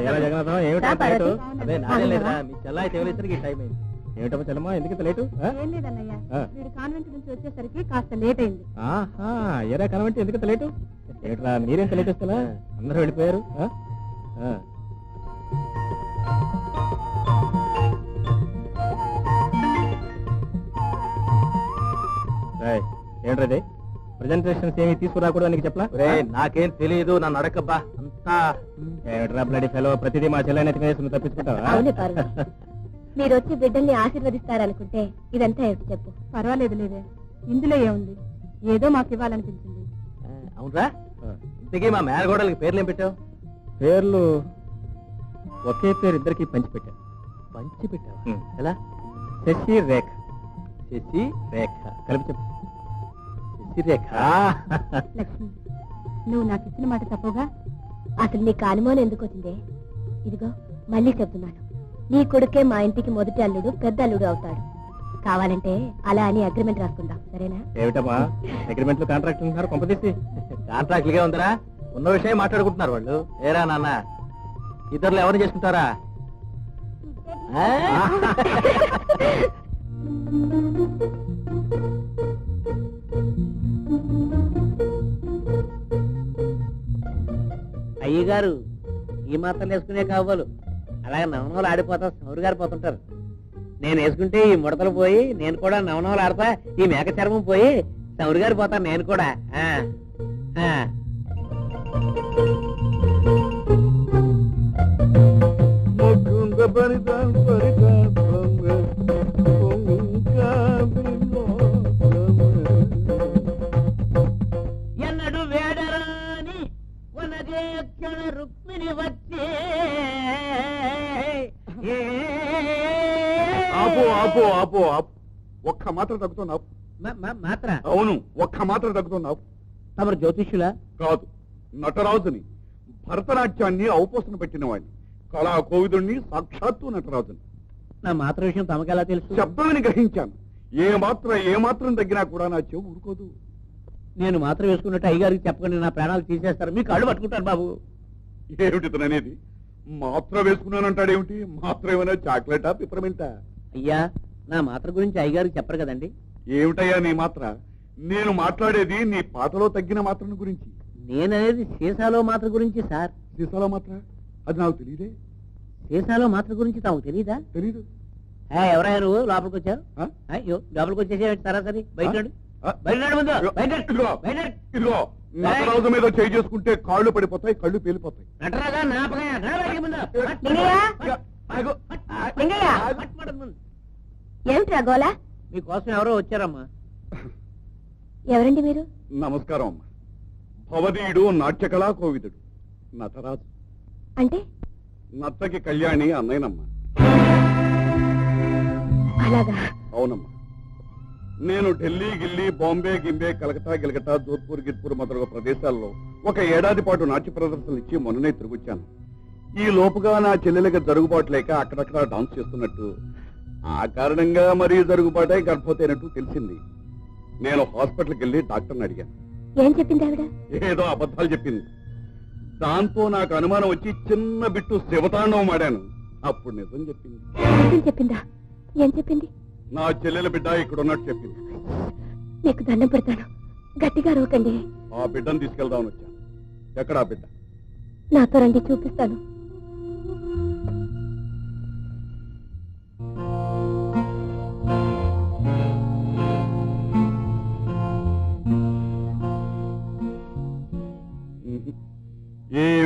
ఎలా జగన్నాథం ఏమిటా లేటు. అదే నాదే లేదురా మీ చెల్లాయి చెవలేసరికి ఈ టైం అయింది. ఏమిటమ్మా చెల్లమ్మా ఎందుకు ఇంత లేటు? ఏం లేదన్నయ్య ఆ. వీడు కాన్వెంట్ నుంచి వచ్చేసరికి కాస్త లేట్ అయింది. ఆహా ఎరా కనబట్టి ఎందుకు ఇంత లేటు? ఏమిట్రా మీరేం లేట్ వస్తా అందరూ వెళ్ళిపోయారు ఏంట్రది ప్రజెంటేషన్స్ ఏమి తీసుకురాకూడదు నీకు చెప్పలా నాకేం తెలియదు నన్ను అడగబ్బా. అంతా. ఏమిట్రా బ్లడీ ఫెలో ప్రతిదీ మా చెల్లెని తప్పించుకుంటావా? అవునే పార్వతి. మీరు వచ్చి బిడ్డల్ని ఆశీర్వదిస్తారనుకుంటే ఇదంతా ఏమిటి చెప్పు? పర్వాలేదు లేదే. ఇందులో ఏముంది? ఏదో మాకు ఇవ్వాలనిపించింది. అవునరా? ఇంతకీ మా మేనగోడలకి పేర్లు ఏం పెట్టావు? పేర్లు ఒకే పేరు ఇద్దరికి పంచి పెట్టాను పంచి పెట్టావా ఎలా? శశి రేఖ శశి రేఖ కలిపి చెప్పు. రేఖ. లక్ష్మి నువ్వు నాకు ఇచ్చిన మాట తప్పుగా అసలు నీకు అనుమానం ఎందుకు వచ్చిందే? ఇదిగో మళ్ళీ చెప్తున్నాను. నీ కొడుకే మా ఇంటికి మొదటి అల్లుడు పెద్ద అల్లుడు అవుతాడు. కావాలంటే అలా అని అగ్రిమెంట్ రాసుకుందాం సరేనా? ఏమిటమ్మా? అగ్రిమెంట్లో కాంట్రాక్ట్ ఉంటున్నారు కొంపదీసి కాంట్రాక్ట్లుగా ఉందరా? ఉన్న విషయం మాట్లాడుకుంటున్నారు వాళ్ళు. ఏరా నాన్న? ఇద్దరు ఎవరు చేసుకుంటారా? గారు ఈ మాత్రం వేసుకునే కావాలి అలాగే నవనవలు ఆడిపోతా సౌరు గారు పోతుంటారు. నేను వేసుకుంటే ఈ ముడతలు పోయి నేను కూడా నవనవలు ఆడతా ఈ మేక చర్మం పోయి సౌరు గారు పోతాను నేను కూడా. ఆ, ఆ. ఒక్క మాత్ర తగ్గుతున్నావు. మాత్ర? అవును ఒక్క మాత్ర తగ్గుతున్నావు. తమరు జ్యోతిష్యులా? కాదు నటరాజుని భరతనాట్యాన్ని ఔపోసన పెట్టిన వాడిని. కళా కోవిదుణ్ణి సాక్షాత్తు నటరాజుని. నా మాత్ర విషయం తమకెలా తెలుసు? శబ్దాన్ని గ్రహించాను. ఏ మాత్రం ఏ మాత్రం తగ్గినా కూడా నా చెవు ఊరుకోదు. నేను మాత్ర వేసుకున్నట్టు అయ్యగారికి చెప్పకండి నా ప్రాణాలు తీసేస్తారు? మీకు అడ్డు పట్టుకుంటారు బాబు. ఏమిటి అనేది? మాత్ర వేసుకున్నానంటాడేమిటి? మాత్రం ఏమైనా చాక్లెటా పిపరమింటా అయ్యా నా మాత్ర గురించి అయ్యగారికి చెప్పరు కదండి. ఏమిటయ్యా నీ మాత్ర? నేను మాట్లాడేది నీ పాటలో తగ్గిన మాత్రం గురించి. నేననేది సీసాలో మాత్ర గురించి సార్. సీసాలో మాత్ర? అది నాకు తెలియదే సీసాలో మాత్ర గురించి తాము తెలీదా? తెలీదు. ఏ, ఎవరయ్యా నువ్వు? లోపలికి వచ్చావు ఆ? అయ్యో లోపలికి వచ్చేసే సరాసరి బయట ముందు. ఇదిగో, నటరాజు చేయి చేసుకుంటే కాళ్ళు పడిపోతాయి కళ్ళు పేలిపోతాయి. నటరాజా ఏమిట్రా గోలా? మీకోసం ఎవరో వచ్చారమ్మా. ఎవరండి మీరు? నమస్కారం అమ్మా. భవదీయుడు నాట్యకళా కోవిదుడు. నటరాజు. అంటే? నత్తకి కళ్యాణి అన్నయ్యనమ్మ. అలాగా? అవునమ్మా. నేను ఢిల్లీ గిల్లీ బాంబే గింబే కలకత్తా గిలకటా జోధ్పూర్ గిర్పూర్ మొదలగు ప్రదేశాల్లో ఒక ఏడాది పాటు నాట్య ప్రదర్శనలు ఇచ్చి మొన్ననే తిరుగుచ్చాను. ఈ లోపుగా నా చెల్లెలకి జరుగుబాటు లేక అక్కడక్కడ డాన్స్ చేస్తున్నట్టు ఆ కారణంగా మరీ జరుగుబాటై గర్భవతైనట్టు తెలిసింది. నేను హాస్పిటల్కి వెళ్ళి డాక్టర్ని అడిగాను. ఏం చెప్పింది ఆవిడ? ఏదో అబద్ధాలు చెప్పింది. దాంతో నాకు అనుమానం వచ్చి చిన్న బిట్టు శివతాండవం ఆడాను అప్పుడు నిజం చెప్పింది. నిజం చెప్పిందా? ఏం చెప్పింది? నా చెల్లెల బిడ్డ ఇక్కడ ఉన్నట్టు చెప్పింది. మీకు దండం పెడతాను. గట్టిగా రోకండి ఆ బిడ్డను తీసుకెళ్దామని వచ్చాను. ఎక్కడ ఆ బిడ్డ? నాతో రండి చూపిస్తాను.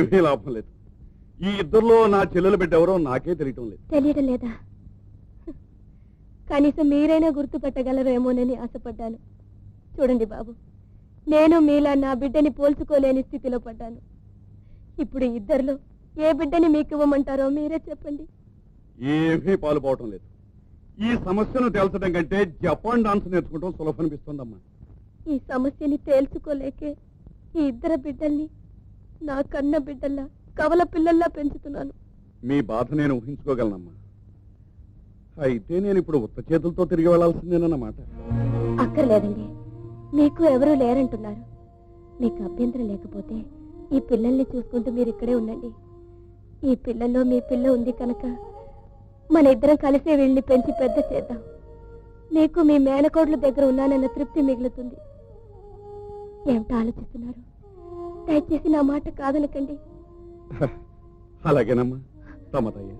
ఏమీ లాభం లేదు. ఈ ఇద్దరిలో నా చెల్లెల ఎవరో నాకే తెలియటం లేదు. తెలియడం లేదా? కనీసం మీరైనా గుర్తుపట్టగలరేమోనని ఆశపడ్డాను. చూడండి బాబు నేను మీలా నా బిడ్డని పోల్చుకోలేని స్థితిలో పడ్డాను. ఇప్పుడు ఇద్దరిలో ఏ బిడ్డని మీకు ఇవ్వమంటారో మీరే చెప్పండి. ఏమీ పాలుపోవటం లేదు. ఈ సమస్యను తేల్చడం కంటే జపాన్ డాన్స్ నేర్చుకుంటాం సులభం అనిపిస్తుందమ్మా. ఈ సమస్యని తేల్చుకోలేకే ఈ ఇద్దరు బిడ్డల్ని నా కన్న బిడ్డల్లా కవల పిల్లల్లా పెంచుతున్నాను. మీ బాధ నేను ఊహించుకోగలనమ్మా. అయితే నేను ఇప్పుడు ఉత్త చేతులతో తిరిగి వెళ్ళాల్సిందేనన్నమాట అక్కర్లేదండి. మీకు ఎవరూ లేరంటున్నారు. మీకు అభ్యంతరం లేకపోతే ఈ పిల్లల్ని చూసుకుంటూ మీరు ఇక్కడే ఉండండి. ఈ పిల్లల్లో మీ పిల్ల ఉంది కనుక మన ఇద్దరం కలిసే వీళ్ళని పెంచి పెద్ద చేద్దాం. మీకు మీ మేనకోడ్ల దగ్గర ఉన్నానన్న తృప్తి మిగులుతుంది. ఏమిటో ఆలోచిస్తున్నారు? దయచేసి నా మాట కాదనకండి. అలాగేనమ్మా తమదయ్య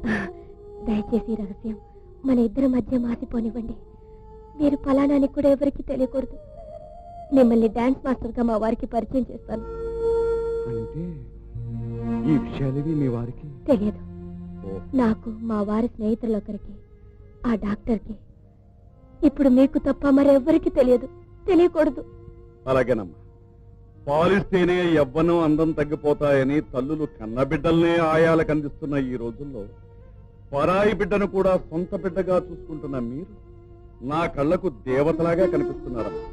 దయచేసి రహస్యం మన ఇద్దరి మధ్య మాసిపోనివ్వండి మీరు ఫలానాని కూడా ఎవరికి తెలియకూడదు. మిమ్మల్ని డాన్స్ మాస్టర్గా మా వారికి పరిచయం చేస్తాను. అంటే ఈ విషయాలేవి మీ వారికి? తెలియదు. నాకు మా వారి స్నేహితులు ఒకరికి ఆ డాక్టర్కి. ఇప్పుడు మీకు తప్ప మరెవ్వరికి తెలియదు. తెలియకూడదు. అలాగేనమ్మా. పాలిస్తేనే యవ్వనం అందం తగ్గిపోతాయని తల్లులు కన్నబిడ్డల్నే ఆయాలకు అందిస్తున్న ఈ రోజుల్లో పరాయి బిడ్డను కూడా సొంత బిడ్డగా చూసుకుంటున్న మీరు నా కళ్ళకు దేవతలాగా కనిపిస్తున్నారమ్మా.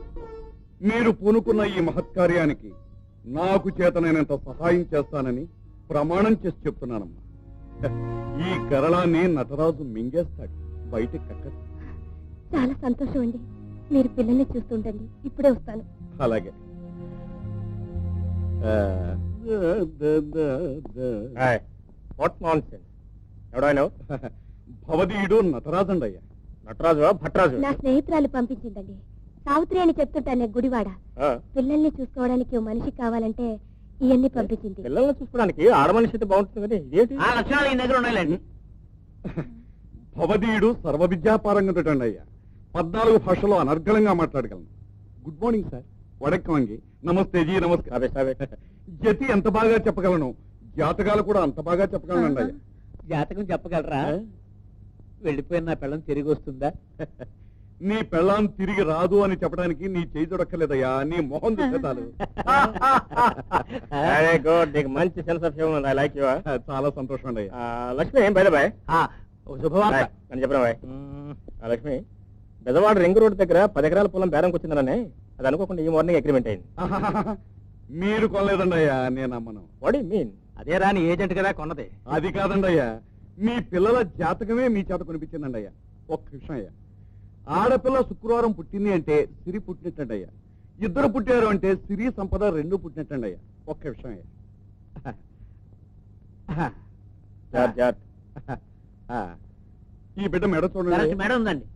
మీరు పూనుకున్న ఈ మహత్కార్యానికి నాకు చేతనైనంత సహాయం చేస్తానని ప్రమాణం చేసి చెప్తున్నానమ్మా. ఈ గరళాన్ని నటరాజు మింగేస్తాడు. బయటికి కక్కడు చాలా సంతోషం అండి. మీరు పిల్లల్ని చూస్తుండండి. ఇప్పుడే వస్తాను. అలాగే. వాట్ నాన్ సెన్స్ ఎవడో భవదీయుడు నటరాజండయ్యా. నటరాజు భట్రాజు? నా స్నేహితురాలు పంపించిందండి. సావిత్రి అని చెప్తుంటానే గుడివాడ. పిల్లల్ని చూసుకోవడానికి మనిషి కావాలంటే ఇవన్నీ పంపించింది. పిల్లల్ని చూసుకోవడానికి ఆడమనిషి అయితే బాగుంటుంది కానీ ఇదేంటి? ఆ లక్షణాలు ఈ దగ్గర ఉండాలండి భవదీయుడు సర్వ విద్యాపారంగతుడండి అయ్యా పద్నాలుగు భాషలో అనర్గళంగా మాట్లాడగలను. Good morning sir. వడక్కంగి నమస్తే జీ నమస్కారం. సాబే జతి ఎంత బాగా చెప్పగలను? జాతకాలు కూడా అంత బాగా చెప్పగలనండి అయ్యా. జాతకం చెప్పగలరా? వెళ్ళిపోయిన నా పిల్లని తిరిగి వస్తుందా? నీ పెళ్ళాం తిరిగి రాదు అని చెప్పడానికి నీ చేయి దొరక్కలేదయ్యా. నీ మొహం గుడ్ నీకు మంచి sense of humour I like you చాలా సంతోషం అండి లక్ష్మి ఏం బయట బాయ్ శుభవార్త. అని చెప్పరా boy? Lakshmi Bezawada ring road దగ్గర పది ఎకరాల పొలం బేరంకి వచ్చిందననే అది అనుకోకుండా ఈ మార్నింగ్ అగ్రిమెంట్ అయింది. మీరు కొనలేదండి అయ్యా నేను అమ్మను వాట్ యు మీన్ అదే రాని ఏజెంట్ కదా కొన్నది. అది కాదండి అయ్యా మీ పిల్లల జాతకమే మీ చేత కొనిపించిందండి అయ్యా. ఒక్క విషయం అయ్యా. ఆడపిల్ల శుక్రవారం పుట్టింది అంటే సిరి పుట్టినట్టండి అయ్యా. ఇద్దరు పుట్టారు అంటే సిరి సంపద రెండు పుట్టినట్టండి అయ్యా. ఒక్క విషయం అయ్యా. ఈ బిడ్డ మెడ చూడండి. మేడం ఉందండి.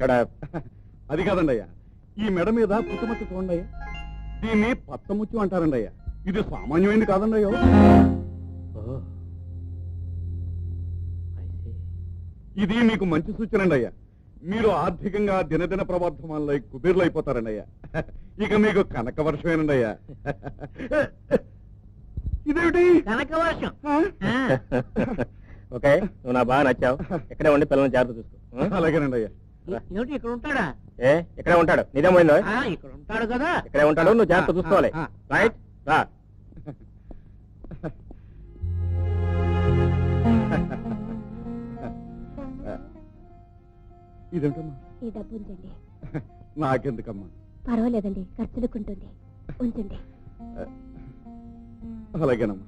అది కాదండి అయ్యా. ఈ మెడ మీద పుట్టుమచ్చ చూడండి దీన్ని పచ్చముచ్చు అంటారండి అయ్యా ఇది సామాన్యమైనది కాదండి అయ్యో ఇది మీకు మంచి సూచన అండి అయ్యా మీరు ఆర్థికంగా దినదిన ప్రవర్ధమానలై కుబీర్లు అయిపోతారండి అయ్యా ఇక మీకు కనక వర్షమేనండి అయ్యా ఇదేమిటి? కనక వర్షం. ఆ? ఓకే నువ్వు నా బాగా నచ్చావు. ఇక్కడే ఉండి పిల్లల్ని జాగ్రత్త చూసుకో? అలాగేనండి అయ్యా ఏమిటి ఇక్కడ ఉంటాడా? ఏ ఇక్కడే ఉంటాడు. పోయిందో ఆ, ఇక్కడ ఉంటాడు కదా. ఇక్కడే ఉంటాడు. నువ్వు జాగ్రత్త చూసుకోవాలి. రైట్ రా. ఇదేంటమ్మా? ఈ డబ్బు ఉంచండి నాకెందుకమ్మా? పర్వాలేదండి. ఖర్చులకు ఉంటుంది. ఉంచండి. అలాగేనమ్మా.